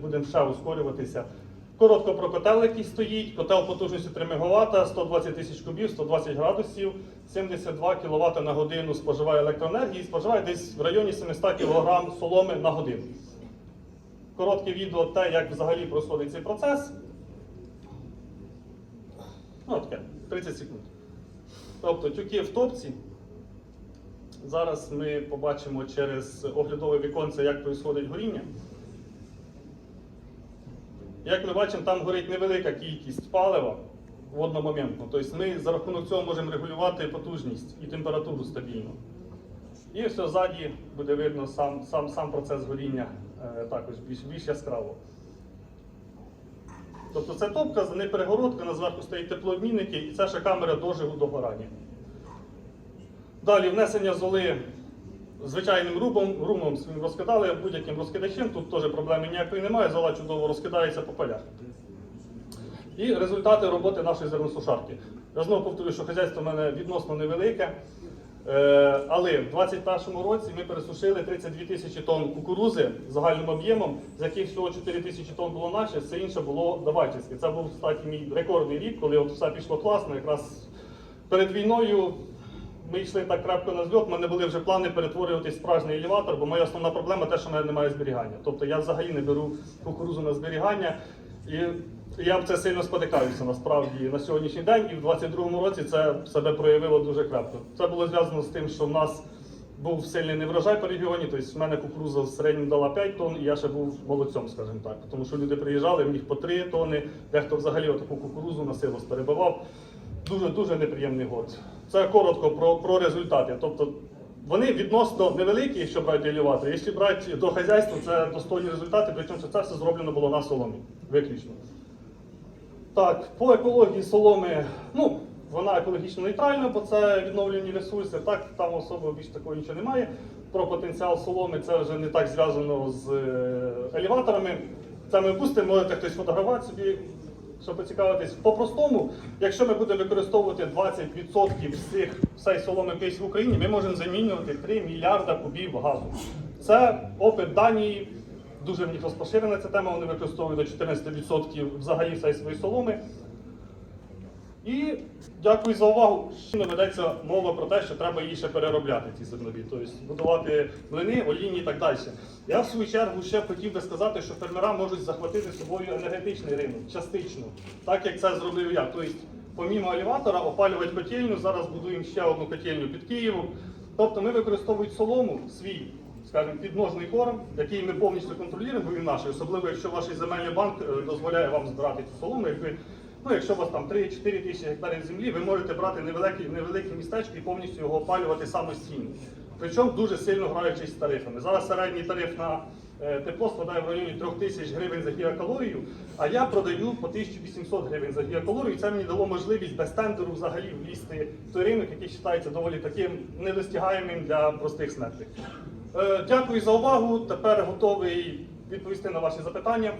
будемо ще ускорюватися. Коротко про котел, який стоїть. Котел потужністю 3 МВт, 120 тисяч кубів, 120 градусів, 72 кВт на годину споживає електроенергії споживає десь в районі 700 кг соломи на годину. Коротке відео те, як взагалі проходить цей процес. Ну, таке, 30 секунд. Тобто тюки в топці. Зараз ми побачимо через оглядове віконце, як відбувається горіння. Як ми бачимо, там горить невелика кількість палива одномоментно. Тобто ми за рахунок цього можемо регулювати потужність і температуру стабільно. І все ззаді буде видно сам, сам, сам процес горіння е, також більш, більш яскраво. Тобто це топка, за нею перегородка, на зверху стоять теплообмінники, і це ще камера дожигу догорання. Далі внесення золи звичайним рубом, румом своїм розкидали, будь-яким розкидачем, тут теж проблеми ніякої немає, зола чудово розкидається по полях. І результати роботи нашої зерносушарки. Я знову повторюю, що хазяйство в мене відносно невелике. Е, Але в 2021 році ми пересушили 32 тисячі тонн кукурузи загальним об'ємом, з яких всього 4 тисячі тонн було наше, все інше було давальчиське. Це був кстати, мій рекордний рік, коли от все пішло класно. Якраз перед війною ми йшли так крапко на зльот, у мене були вже плани перетворювати в справжній елеватор, бо моя основна проблема те, що в мене немає зберігання. Тобто я взагалі не беру кукурузу на зберігання. І я в це сильно спотикаюся насправді на сьогоднішній день, і в 22-му році це себе проявило дуже крепко. Це було зв'язано з тим, що в нас був сильний неврожай по регіоні, тобто в мене кукуруза в середньому дала 5 тонн, і я ще був молодцем, скажімо так. Тому що люди приїжджали, в них по 3 тонни, дехто взагалі таку кукурузу на силос перебивав. Дуже дуже неприємний год. Це коротко про, про результати. Тобто вони відносно невеликі, якщо брати елеватори. Якщо брати до хазяйства, це достойні результати, причому це все зроблено було на соломі. Виключно. Так, по екології соломи, ну, вона екологічно нейтральна, бо це відновлені ресурси. Так, там особливо більш такого нічого немає. Про потенціал соломи це вже не так зв'язано з е, елеваторами. Це ми пустимо, можете хтось фотографувати собі, щоб поцікавитись. По-простому, якщо ми будемо використовувати 20% всіх всієї соломи кейс в Україні, ми можемо замінювати 3 мільярда кубів газу. Це опит Данії. Дуже в них розпоширена ця тема, вони використовують до 14% взагалі всієї своєї соломи. І дякую за увагу. Ще ведеться мова про те, що треба її ще переробляти, ці зернові, тобто будувати млини, олійні і так далі. Я в свою чергу ще хотів би сказати, що фермера можуть захватити собою енергетичний ринок частично, так як це зробив я. Тобто, помімо елеватора, опалювати котельню, зараз будуємо ще одну котельню під Києвом. Тобто ми використовуємо солому свій скажімо, підножний корм, який ми повністю контролюємо, він наш, особливо якщо ваш земельний банк е, дозволяє вам збирати цю солому. Якби, ну, якщо у вас там 3-4 тисячі гектарів землі, ви можете брати невеликі, невеликі містечки і повністю його опалювати самостійно. Причому дуже сильно граючись з тарифами. Зараз середній тариф на е, тепло складає в районі 3 тисяч гривень за гігакалорію, а я продаю по 1800 гривень за гігакалорію. І це мені дало можливість без тендеру взагалі влізти в той ринок, який вважається доволі таким недостягаємим для простих смертних. Е, Дякую за увагу. Тепер готовий відповісти на ваші запитання.